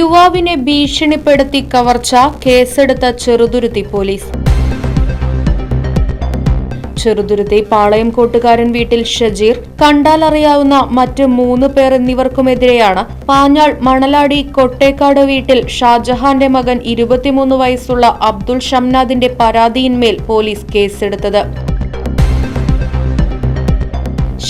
യുവാവിനെ ഭീഷണിപ്പെടുത്തി കവർച്ച കേസെടുത്ത ചെറുതുരുത്തി പോലീസ്. ചെറുതുരുത്തി പാളയം കോട്ടുകാരൻ വീട്ടിൽ ഷജീർ. കണ്ടാലറിയാവുന്ന മറ്റ് മൂന്ന് പേർ എന്നിവർക്കുമെതിരെയാണ് പാഞ്ഞാൾ മണലാടി കൊട്ടേക്കാട് വീട്ടിൽ ഷാജഹാന്റെ മകൻ ഇരുപത്തിമൂന്ന് വയസ്സുള്ള അബ്ദുൾ ഷംനാദിന്റെ പരാതിയിന്മേൽ പോലീസ് കേസെടുത്തത്.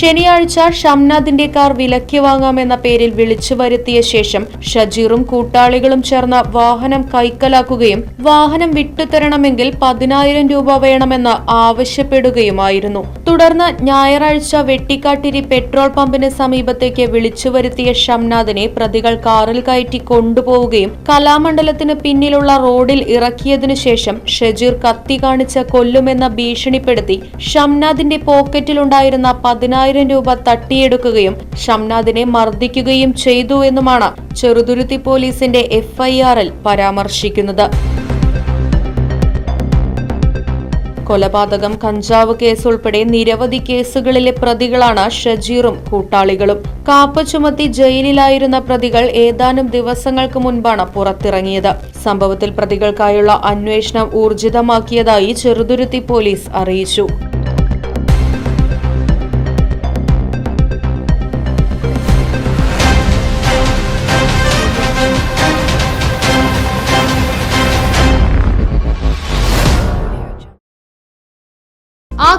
ശനിയാഴ്ച ഷംനാദിന്റെ കാർ വിലക്കി വാങ്ങാമെന്ന പേരിൽ വിളിച്ചു വരുത്തിയ ശേഷം ഷജീറും കൂട്ടാളികളും ചേർന്ന് വാഹനം കൈക്കലാക്കുകയും വാഹനം വിട്ടുതരണമെങ്കിൽ പതിനായിരം രൂപ വേണമെന്ന് ആവശ്യപ്പെടുകയുമായിരുന്നു. തുടർന്ന് ഞായറാഴ്ച വെട്ടിക്കാട്ടിരി പെട്രോൾ പമ്പിന് സമീപത്തേക്ക് വിളിച്ചു വരുത്തിയ ഷംനാഥിനെ പ്രതികൾ കാറിൽ കയറ്റി കൊണ്ടുപോവുകയും കലാമണ്ഡലത്തിന് പിന്നിലുള്ള റോഡിൽ ഇറക്കിയതിനു ശേഷം ഷജീർ കത്തി കാണിച്ച് കൊല്ലുമെന്ന ഭീഷണിപ്പെടുത്തി ഷംനാഥിന്റെ പോക്കറ്റിലുണ്ടായിരുന്ന പതിനായിരം രൂപ തട്ടിയെടുക്കുകയും ഷംനാദിനെ മർദ്ദിക്കുകയും ചെയ്തു എന്നുമാണ് ചെറുതുരുത്തി പോലീസിന്റെ എഫ്ഐആറിൽ പരാമർശിക്കുന്നത്. കൊലപാതകം കഞ്ചാവ് കേസ് ഉൾപ്പെടെ നിരവധി കേസുകളിലെ പ്രതികളാണ് ഷജീറും കൂട്ടാളികളും. കാപ്പ ചുമത്തി ജയിലിലായിരുന്ന പ്രതികൾ ഏതാനും ദിവസങ്ങൾക്ക് മുൻപാണ് പുറത്തിറങ്ങിയത്. സംഭവത്തിൽ പ്രതികൾക്കായുള്ള അന്വേഷണം ഊർജിതമാക്കിയതായി ചെറുതുരുത്തി പോലീസ് അറിയിച്ചു.